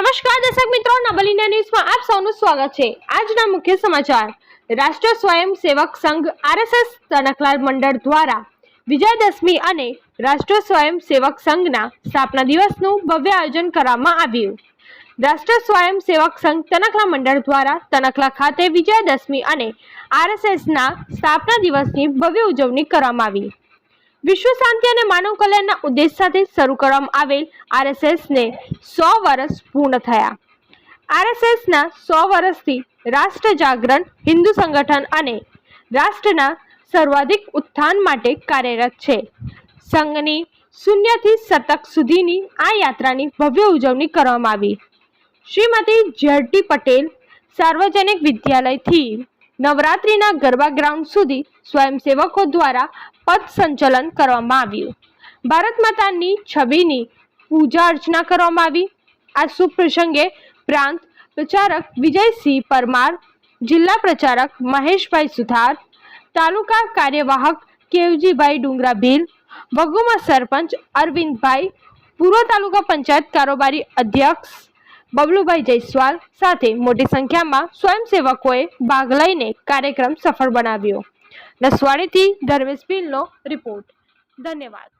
નબલીના ન્યૂઝમાં આપ સૌનું સ્વાગત છે. આજના મુખ્ય સમાચાર. રાષ્ટ્ર સ્વયંસેવક સંઘ આરએસએસ તનકલાલ મંડળ દ્વારા વિજયાદશમી અને રાષ્ટ્ર સ્વયંસેવક સંઘના સ્થાપના દિવસનું ભવ્ય આયોજન કરવામાં આવ્યું. રાષ્ટ્ર સ્વયંસેવક સંઘ તનકલા મંડળ દ્વારા તનકલા ખાતે વિજયાદશમી અને આરએસએસના સ્થાપના દિવસની ભવ્ય ઉજવણી કરવામાં આવી. વિશ્વ શાંતિ અને માનવ કલ્યાણના ઉદ્દેશ સાથે શરૂ કરવામાં આવેલ આરએસએસને સો વર્ષ પૂર્ણ થયા. આરએસએસના સો વર્ષથી રાષ્ટ્ર જાગરણ, હિન્દુ સંગઠન અને રાષ્ટ્રના સર્વાધિક ઉત્થાન માટે કાર્યરત છે. સંઘની શૂન્યથી શતક સુધીની આ યાત્રાની ભવ્ય ઉજવણી કરવામાં આવી. શ્રીમતી ઝેડટી પટેલ સાર્વજનિક વિદ્યાલયથી નવરાત્રિના ગરબા ગ્રાઉન્ડ સુધી સ્વયંસેવકો દ્વારા પથ સંચલન કરવામાં આવ્યું. ભારત માતાની છબીની પૂજા અર્ચના કરવામાં આવી. આ શુભ પ્રસંગે પ્રાંત પ્રચારક વિજયસિંહ પરમાર, જિલ્લા પ્રચારક મહેશભાઈ સુથાર, તાલુકા કાર્યવાહક કેવજીભાઈ ડુંગરા ભીલ વગુમાં સરપંચ અરવિંદભાઈ, પૂર્વ તાલુકા પંચાયત કારોબારી અધ્યક્ષ બબલુભાઈ જયસ્વાલ સાથે મોટી સંખ્યામાં સ્વયંસેવકોએ ભાગ લઈને કાર્યક્રમ સફળ બનાવ્યો. નસવાડીથી ધર્મેશ ભીલનો રિપોર્ટ. ધન્યવાદ.